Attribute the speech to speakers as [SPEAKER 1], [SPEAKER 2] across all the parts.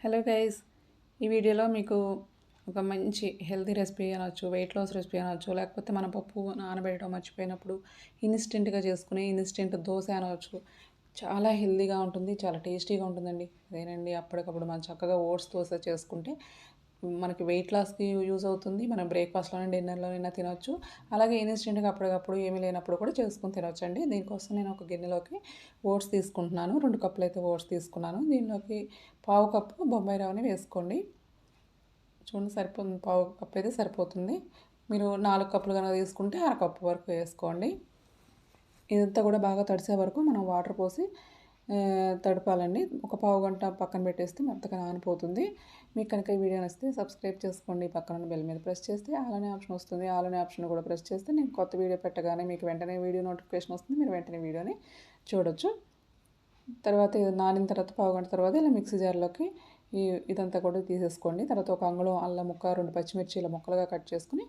[SPEAKER 1] Hello guys ఈ వీడియోలో మీకు ఒక మంచి హెల్తీ రెసిపీ అనొచ్చు వెయిట్ లాస్ రెసిపీ అనొచ్చు లేకపోతే మన పప్పు నానబెట్టడం మర్చిపోయినప్పుడు ఇన్స్టెంట్గా చేసుకునే ఇన్స్టెంట్ దోశ అనవచ్చు చాలా హెల్తీగా ఉంటుంది చాలా టేస్టీగా ఉంటుందండి. అదేనండి అప్పటికప్పుడు మనం చక్కగా ఓట్స్ దోశ చేసుకుంటే మనకి వెయిట్ లాస్కి యూజ్ అవుతుంది. మనం బ్రేక్ఫాస్ట్లోనే డిన్నర్లోనైనా తినొచ్చు. అలాగే ఇన్స్టెంట్గా అప్పటికప్పుడు ఏమీ లేనప్పుడు కూడా చేసుకుని తినొచ్చండి. దీనికోసం నేను ఒక గిన్నెలోకి ఓట్స్ తీసుకుంటున్నాను. రెండు కప్పులు అయితే ఓట్స్ తీసుకున్నాను. దీనిలోకి పావు కప్పు బొంబాయి రవ్వని వేసుకోండి. చూడండి సరిపోతుంది. పావు కప్పు అయితే సరిపోతుంది. మీరు నాలుగు కప్పులు కనుక తీసుకుంటే అర కప్పు వరకు వేసుకోండి. ఇదంతా కూడా బాగా తడిసే వరకు మనం వాటర్ పోసి తడపాలండి. ఒక పావు గంట పక్కన పెట్టేస్తే మెత్తగా నానిపోతుంది. మీకు కనుక ఈ వీడియో నచ్చితే సబ్స్క్రైబ్ చేసుకోండి. పక్కన బెల్ మీద ప్రెస్ చేస్తే ఆలనే ఆప్షన్ వస్తుంది. ఆలనే ఆప్షన్ కూడా ప్రెస్ చేస్తే నేను కొత్త వీడియో పెట్టగానే మీకు వెంటనే వీడియో నోటిఫికేషన్ వస్తుంది. మీరు వెంటనే వీడియోని చూడొచ్చు. తర్వాత నానిన తర్వాత పావు గంట తర్వాత ఇలా మిక్సీ జార్లోకి ఈ ఇదంతా కూడా తీసేసుకోండి. తర్వాత ఒక అంగుళం అల్లం ముక్క రెండు పచ్చిమిర్చీల ముక్కలుగా కట్ చేసుకుని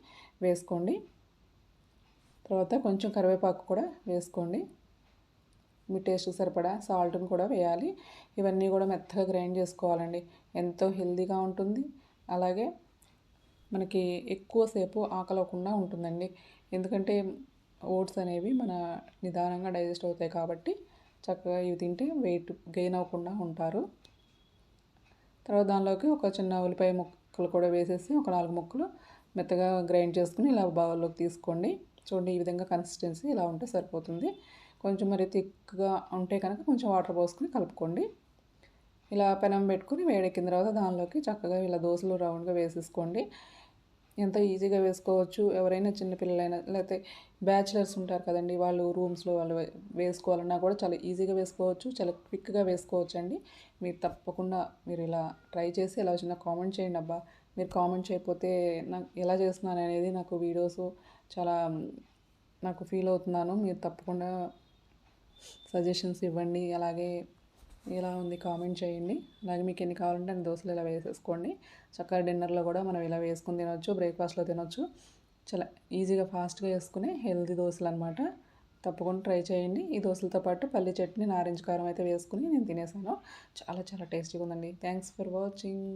[SPEAKER 1] వేసుకోండి. తర్వాత కొంచెం కరివేపాకు కూడా వేసుకోండి. మీ టేస్ట్ సరిపడా సాల్ట్ని కూడా వేయాలి. ఇవన్నీ కూడా మెత్తగా గ్రైండ్ చేసుకోవాలండి. ఎంతో హెల్తీగా ఉంటుంది. అలాగే మనకి ఎక్కువసేపు ఆకలవకుండా ఉంటుందండి. ఎందుకంటే ఓట్స్ అనేవి మన నిదానంగా డైజెస్ట్ అవుతాయి కాబట్టి చక్కగా ఇవి తింటే వెయిట్ గెయిన్ అవ్వకుండా ఉంటారు. తర్వాత దానిలోకి ఒక చిన్న ఉల్లిపాయ ముక్కలు కూడా వేసేసి ఒక నాలుగు ముక్కలు మెత్తగా గ్రైండ్ చేసుకుని ఇలా బౌల్లోకి తీసుకోండి. చూడండి ఈ విధంగా కన్సిస్టెన్సీ ఇలా ఉంటే సరిపోతుంది. కొంచెం మరి థిక్గా ఉంటే కనుక కొంచెం వాటర్ పోసుకుని కలుపుకోండి. ఇలా పెనం పెట్టుకుని వేడెక్కిన తర్వాత దానిలోకి చక్కగా ఇలా దోశలు రౌండ్గా వేసేసుకోండి. ఎంత ఈజీగా వేసుకోవచ్చు. ఎవరైనా చిన్నపిల్లలైనా లేకపోతే బ్యాచిలర్స్ ఉంటారు కదండి వాళ్ళు రూమ్స్లో వాళ్ళు వేసుకోవాలన్నా కూడా చాలా ఈజీగా వేసుకోవచ్చు. చాలా క్విక్గా వేసుకోవచ్చు అండి మీరు తప్పకుండా మీరు ఇలా ట్రై చేసి ఎలా చిన్న కామెంట్ చేయండి అబ్బా. మీరు కామెంట్ చేయకపోతే నాకు ఎలా చేస్తున్నాను అనేది నాకు వీడియోస్ చాలా నాకు ఫీల్ అవుతున్నాను. మీరు తప్పకుండా సజెషన్స్ ఇవ్వండి అలాగే ఎలా ఉంది కామెంట్ చేయండి. అలాగే మీకు ఎన్ని కావాలంటే అన్ని దోశలు ఇలా వేసేసుకోండి. చక్కగా డిన్నర్లో కూడా మనం ఇలా వేసుకుని తినొచ్చు బ్రేక్ఫాస్ట్లో తినొచ్చు. చాలా ఈజీగా ఫాస్ట్గా వేసుకునే హెల్తీ దోశలు అనమాట తప్పకుండా ట్రై చేయండి. ఈ దోశలతో పాటు పల్లి చట్నీ నారింజ కారం అయితే వేసుకుని నేను తినేసాను. చాలా చాలా టేస్టీగా ఉందండి. Thanks for watching.